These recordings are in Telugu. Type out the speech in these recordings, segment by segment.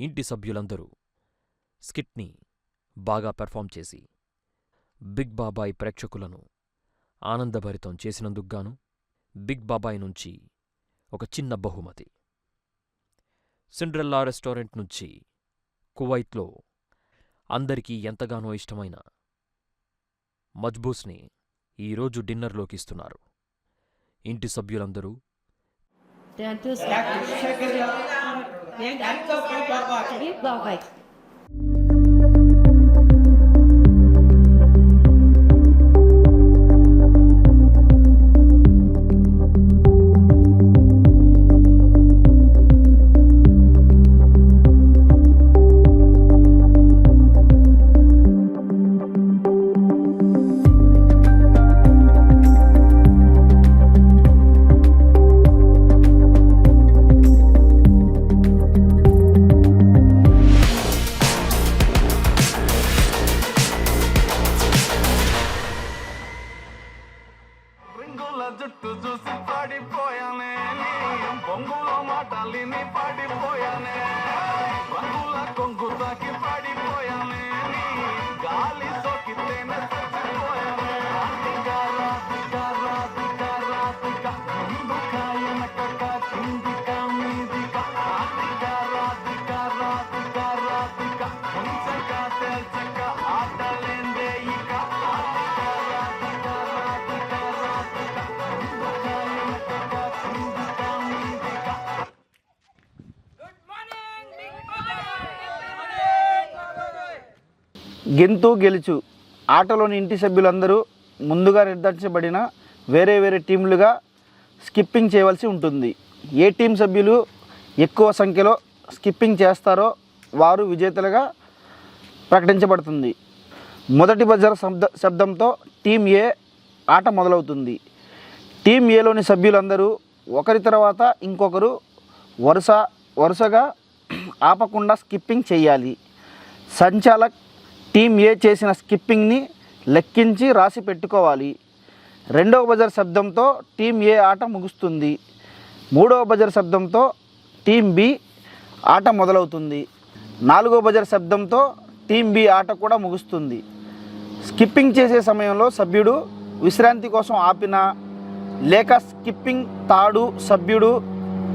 ఇంటి సభ్యులందరూ స్కిట్ని బాగా పెర్ఫామ్ చేసి బిగ్ బాబాయ్ ప్రేక్షకులను ఆనందభరితం చేసినందుకుగాను బిగ్ బాబాయ్ నుంచి ఒక చిన్న బహుమతి. సిండ్రెల్లా రెస్టారెంట్ నుంచి కువైత్లో అందరికీ ఎంతగానో ఇష్టమైన మజ్బూస్ని ఈరోజు డిన్నర్లోకి ఇస్తున్నారు. ఇంటి సభ్యులందరూ బాబాయ్ జుట్టు చూసి పడిపోయానే. నీ మాటలిని పడిపోయానే. రంగుల కొంగు తాకి గెంతు గెలుచు. ఆటలోని ఇంటి సభ్యులందరూ ముందుగా నిర్ధారించబడిన వేరే వేరే టీంలుగా స్కిప్పింగ్ చేయవలసి ఉంటుంది. ఏ టీం సభ్యులు ఎక్కువ సంఖ్యలో స్కిప్పింగ్ చేస్తారో వారు విజేతలుగా ప్రకటించబడుతుంది. మొదటి బజర్ శబ్ద శబ్దంతో టీం ఏ ఆట మొదలవుతుంది. టీం ఏలోని సభ్యులందరూ ఒకరి తర్వాత ఇంకొకరు వరుస వరుసగా ఆపకుండా స్కిప్పింగ్ చేయాలి. సంచాలక్ టీం ఏ చేసిన స్కిప్పింగ్ని లెక్కించి రాసి పెట్టుకోవాలి. రెండవ బజర్ శబ్దంతో టీం ఏ ఆట ముగుస్తుంది. మూడవ బజర్ శబ్దంతో టీం బి ఆట మొదలవుతుంది. నాలుగో బజర్ శబ్దంతో టీం బి ఆట కూడా ముగుస్తుంది. స్కిప్పింగ్ చేసే సమయంలో సభ్యుడు విశ్రాంతి కోసం ఆపిన లేక స్కిప్పింగ్ తాడు సభ్యుడు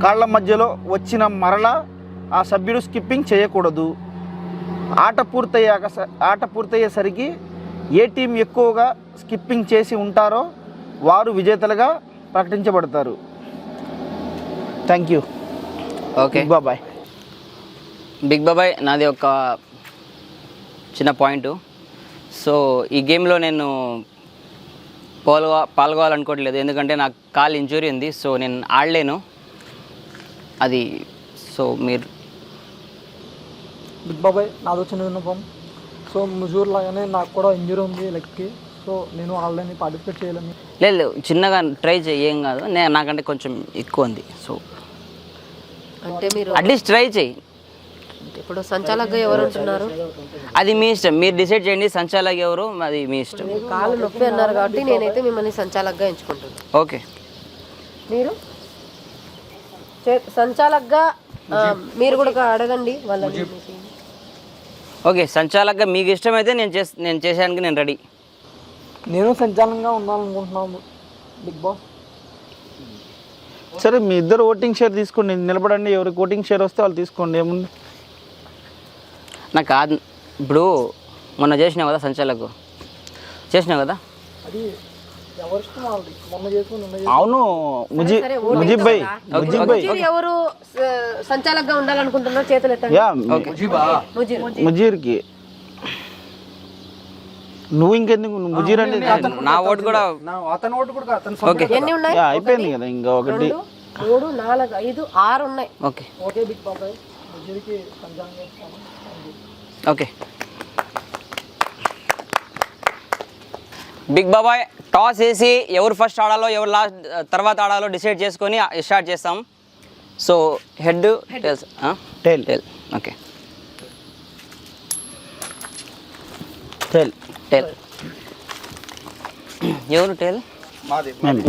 కాళ్ళ మధ్యలో వచ్చిన మరల ఆ సభ్యుడు స్కిప్పింగ్ చేయకూడదు. ఆట పూర్తయ్యాక స- ఆట పూర్తయ్యేసరికి ఏ టీం ఎక్కువగా స్కిప్పింగ్ చేసి ఉంటారో వారు విజేతలుగా ప్రకటించబడతారు. Thank you. ఓకే. బాబాయ్. బిగ్ బాబాయ్ నాది ఒక చిన్న పాయింట్. సో ఈ గేమ్లో నేను పాల్గొ పాల్గొవాలనుకోవట్లేదు. ఎందుకంటే నాకు కాల్ ఇంజురీ ఉంది. సో నేను ఆడలేను. అది సో మీరు బిగ్ బాబాయ్ నాది వచ్చిన విన్నపం. సో ముజూర్ లాగానే నాకు కూడా ఇంజరీ ఉంది లెగ్కి. సో నేను ఆల్రెడీ పార్టిసిపేట్ చేయలేను. లేదు లేదు, చిన్నగా ట్రై చేయి ఏం కాదు. నేను నాకంటే కొంచెం ఎక్కువ ఉంది. సో అంటే మీరు అట్లీస్ట్ ట్రై చేయి. ఇప్పుడు సంచాలకుగా ఎవరు ఉంటున్నారు? అది మీ ఇష్టం. మీరు డిసైడ్ చేయండి సంచాలక్ ఎవరు అది మీ ఇష్టం. కాళ్ళు నొప్పి అన్నారు కాబట్టి నేనైతే మిమ్మల్ని సంచాలకుగా ఎంచుకుంటున్నాను ఓకే. మీరు? చే- సంచాలకుగా మీరు కూడా అడగండి వాళ్ళని. ఓకే సంచాలక్గా మీకు ఇష్టమైతే నేను చేస్ నేను చేసేదానికి నేను రెడీ. నేను సంచాలనంగా ఉండాలనుకుంటున్నాను బిగ్ బాస్. సరే మీ ఇద్దరు ఓటింగ్ షేర్ తీసుకోండి నిలబడండి ఎవరికి ఓటింగ్ షేర్ వస్తే వాళ్ళు తీసుకోండి ఏముంది? నాకు కాదు ఇప్పుడు మొన్న చేసినావు కదా సంచాలకు. చేసినావు కదా? అది అవును ముజీ ముజీబ్ భాయ్ ముజీబ్ భాయ్. ఎవరు సంచాలకుగా ఉండాలనుకుంటున్నారు చేతులు ఎత్తండి. యా ముజీర్ ముజీర్కి. నువ్వు ఇంకెందుకు ముజీర్ అంటే నా ఓటు కూడా అతని ఓటు కూడా అతను ఓకే. ఎన్ని ఉన్నాయి? యా, అయిపోయింది కదా ఇంకా ఒకటి. మూడు నాలుగు ఐదు ఆరు ఉన్నాయి. ఓకే. ఓకే బిగ్ బాబాయ్. ముజీర్కి ఓకే. బిగ్ బాబాయ్ టాస్ వేసి ఎవరు ఫస్ట్ ఆడాలో ఎవరు లాస్ట్ తర్వాత ఆడాలో డిసైడ్ చేసుకొని స్టార్ట్ చేస్తాం. So head tails tail. Tail okay. Tail. Tail. ఎవరు టెల్?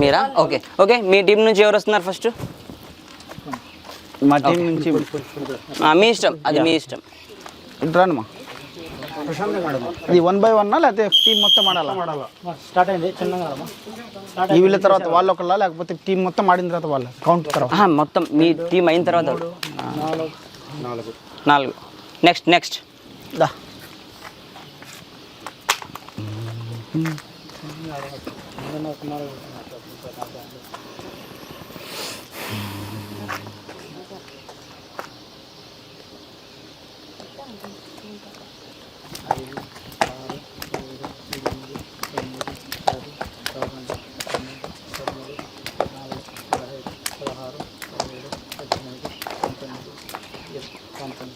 మీరా? ఓకే. ఓకే మీ టీం నుంచి ఎవరు వస్తున్నారు ఫస్ట్? మా టీం నుంచి మీ ఇష్టం. అది మీ ఇష్టం. రానమ్మా. ఇది వన్ బై వన్ లేకపోతే టీం మొత్తం ఆడాలా? స్టార్ట్ అయింది చిన్నగా. ఈ వీళ్ళ తర్వాత వాళ్ళు ఒకళ్ళ లేకపోతే టీం మొత్తం ఆడిన తర్వాత వాళ్ళ? కౌంట్ తర్వాత? మొత్తం మీ టీం అయిన తర్వాత నాలుగు. నెక్స్ట్ నెక్స్ట్ దా.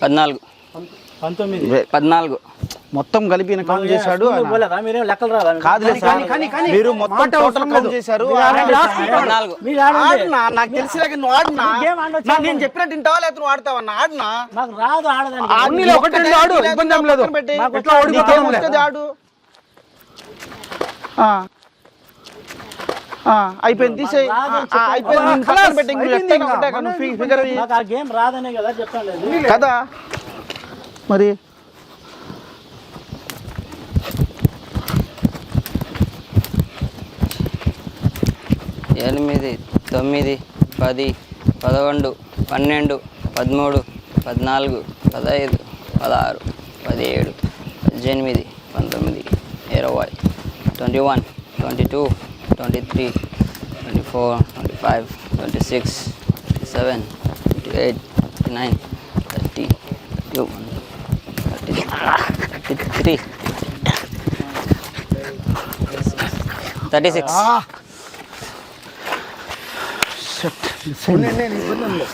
పద్నాలుగు. పద్నాలుగు. మొత్తం కలిపిన కౌంట్ చేశాడు మీరు మొత్తం టోటల్ కౌంట్ చేశారు. నాకు తెలిసి ఆడినా? నేను చెప్పినట్టు ఇంటావా లేదా ఆడినా? నాకు రాదు ఆడదాన్ని ఒకటి ఆడు ఇబ్బంది ఆడు అయిపోయింది. అయిపోయింది. ఫిగర్ గేమ్ రాదనే చెప్తాను కదా? మరి? ఎనిమిది తొమ్మిది పది పదకొండు పన్నెండు పదమూడు పద్నాలుగు పదహైదు పదహారు పదిహేడు పద్దెనిమిది పంతొమ్మిది ఇరవై twenty one twenty two 23, 24, 25, 26, 27, 28, 29, 30, 31, 33, 36. Ah. Shit. No, no, no, no.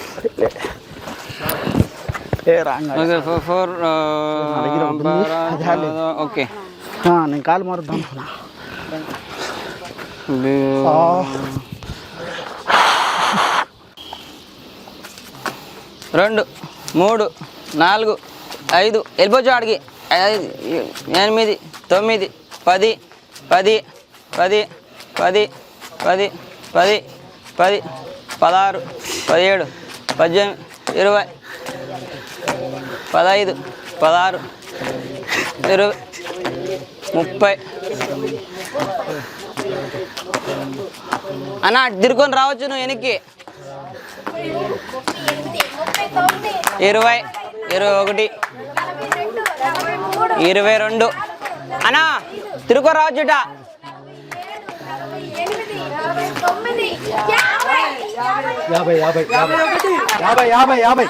Okay, for, for uh, okay. రెండు మూడు నాలుగు ఐదు. వెళ్ళిపోవచ్చు ఆడికి. ఐదు ఎనిమిది తొమ్మిది పది పది పది పది పది పది పది పదహారు పదిహేడు పద్దెనిమిది ఇరవై పదహైదు పదహారు ఇరవై ముప్పై అన్న తిరుకొని రావచ్చు నువ్వు వెనక్కి. ఇరవై ఇరవై ఒకటి ఇరవై రెండు. అన్నా తిరుగు రావచ్చుట యాభై యాభై యాభై. యాభై యాభై. యాభై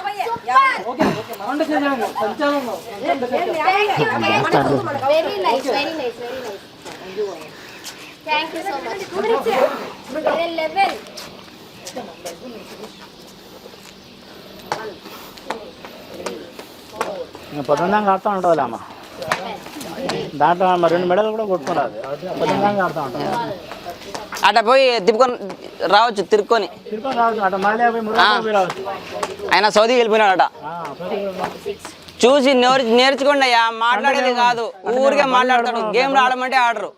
very nice very nice very nice thank you so much ఆడుతూ ఉంటుంది అమ్మ. దాంట్లో మరి రెండు మెడలు కూడా కొట్టుకురాదు. ఆడుతూ ఉంటాం అట్ట పోయి తిప్పుకొని రావచ్చు తిరుక్కొని. అటు ఆయన సౌదీ వెళ్ళిపోయినాడట. చూసి నేర్ నేర్చుకోండి అయ్యా మాట్లాడేది కాదు. ఊరికే మాట్లాడతాడు. గేమ్లు ఆడమంటే ఆడరు.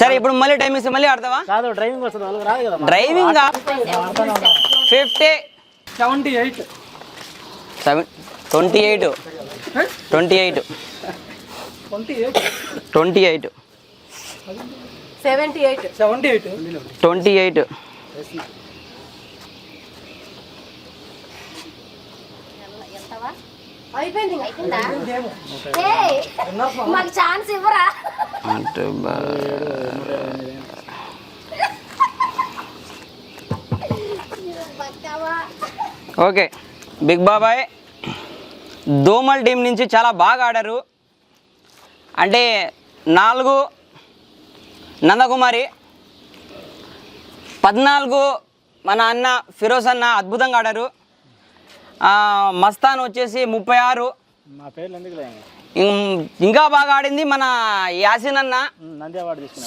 సరే ఇప్పుడు మళ్ళీ టైం ఇస్తే మళ్ళీ ఆడతావా? కాదు డ్రైవింగ్ వస్తుంది వాళ్ళకి రాదు కదా driving fifty seventy eight seven twenty eight twenty eight twenty eight twenty eight seventy eight seventy eight twenty eight అయిపోయింది మాకు ఛాన్స్ ఇవ్వరా? అంటే ఓకే బిగ్ బాబాయ్ దోమల్ టీం నుంచి చాలా బాగా ఆడారు. అంటే నాలుగు నందకుమారి పద్నాలుగు మన అన్న ఫిరోజ్ అన్న అద్భుతంగా ఆడారు. మస్తాన్ వచ్చేసి ముప్పై ఆరు. ఇంకా బాగా ఆడింది మన యాసిన్ అన్న.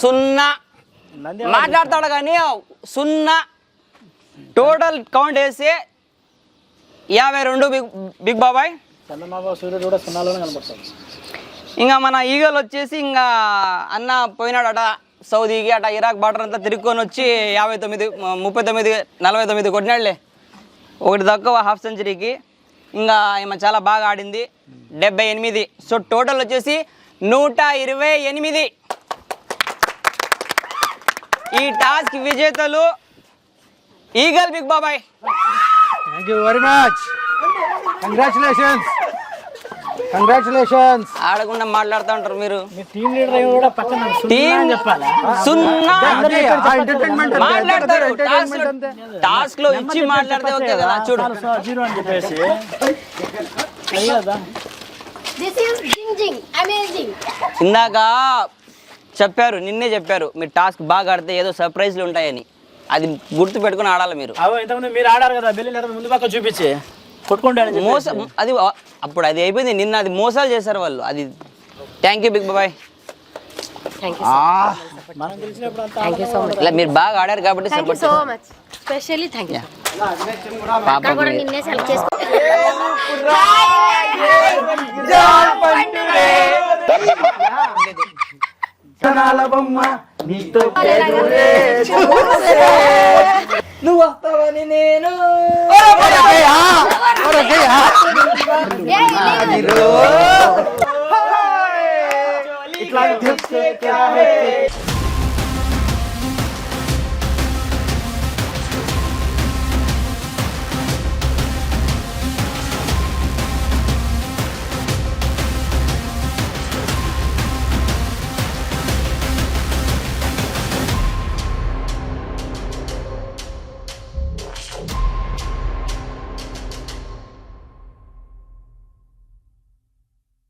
సున్నా. మాట్లాడతాడు కానీ సున్నా. టోటల్ కౌంట్ వేసి యాభై రెండు బిగ్ బిగ్ బాబాయ్. ఇంకా మన ఈగల్ వచ్చేసి ఇంకా అన్న పోయినాడట సౌదీకి అట్లా ఇరాక్ బార్డర్ అంతా తిరుక్కొని వచ్చి యాభై తొమ్మిది ముప్పై తొమ్మిది నలభై తొమ్మిది కొట్టినాడులే. ఒకటి తక్కువ హాఫ్ సెంచరీకి. ఇంకా ఈమె చాలా బాగా ఆడింది. డెబ్బై ఎనిమిది. సో టోటల్ వచ్చేసి నూట ఇరవై ఎనిమిది. ఈ టాస్క్ విజేతలు eagle big Babai. Thank you very much congratulations congratulations ఆడకుండా మాట్లాడుతూ ఉంటారు మీరు టీమ్ లీడర్ కూడా పక్కన టీం సున్నా ఎంటర్టైన్మెంట్ మాట్లాడతారు. టాస్క్ టాస్క్లో ఇచ్చి మాట్లాడితే ఓకే కదా చూడు. జీరో అని చెప్పేసి. ఇందాక చెప్పారు నిన్నే చెప్పారు మీరు టాస్క్ బాగా ఆడితే ఏదో సర్ప్రైజ్లు ఉంటాయని. అది గుర్తు పెట్టుకుని ఆడాలి మీరు. మీరు ఆడారు కదా బెల్లి లేదా ముందు పక్క చూపించి. కొట్టుకుంటాడని చెప్పి మోసం అది అప్పుడు అది అయిపోయింది నిన్న అది మోసాలు చేశారు వాళ్ళు అది thank you big Babai thank you మనం గెలిచినప్పుడు అంతా థ్యాంక్ యూ సో మచ్ ఇలా మీరు బాగా ఆడారు కాబట్టి support so much specially thank you పాప కూడా నిన్నే సెలెక్ట్ చేసుకో బొమ్మ నీతో నువ్వు వస్తావని నేను और गया इतना क्या है?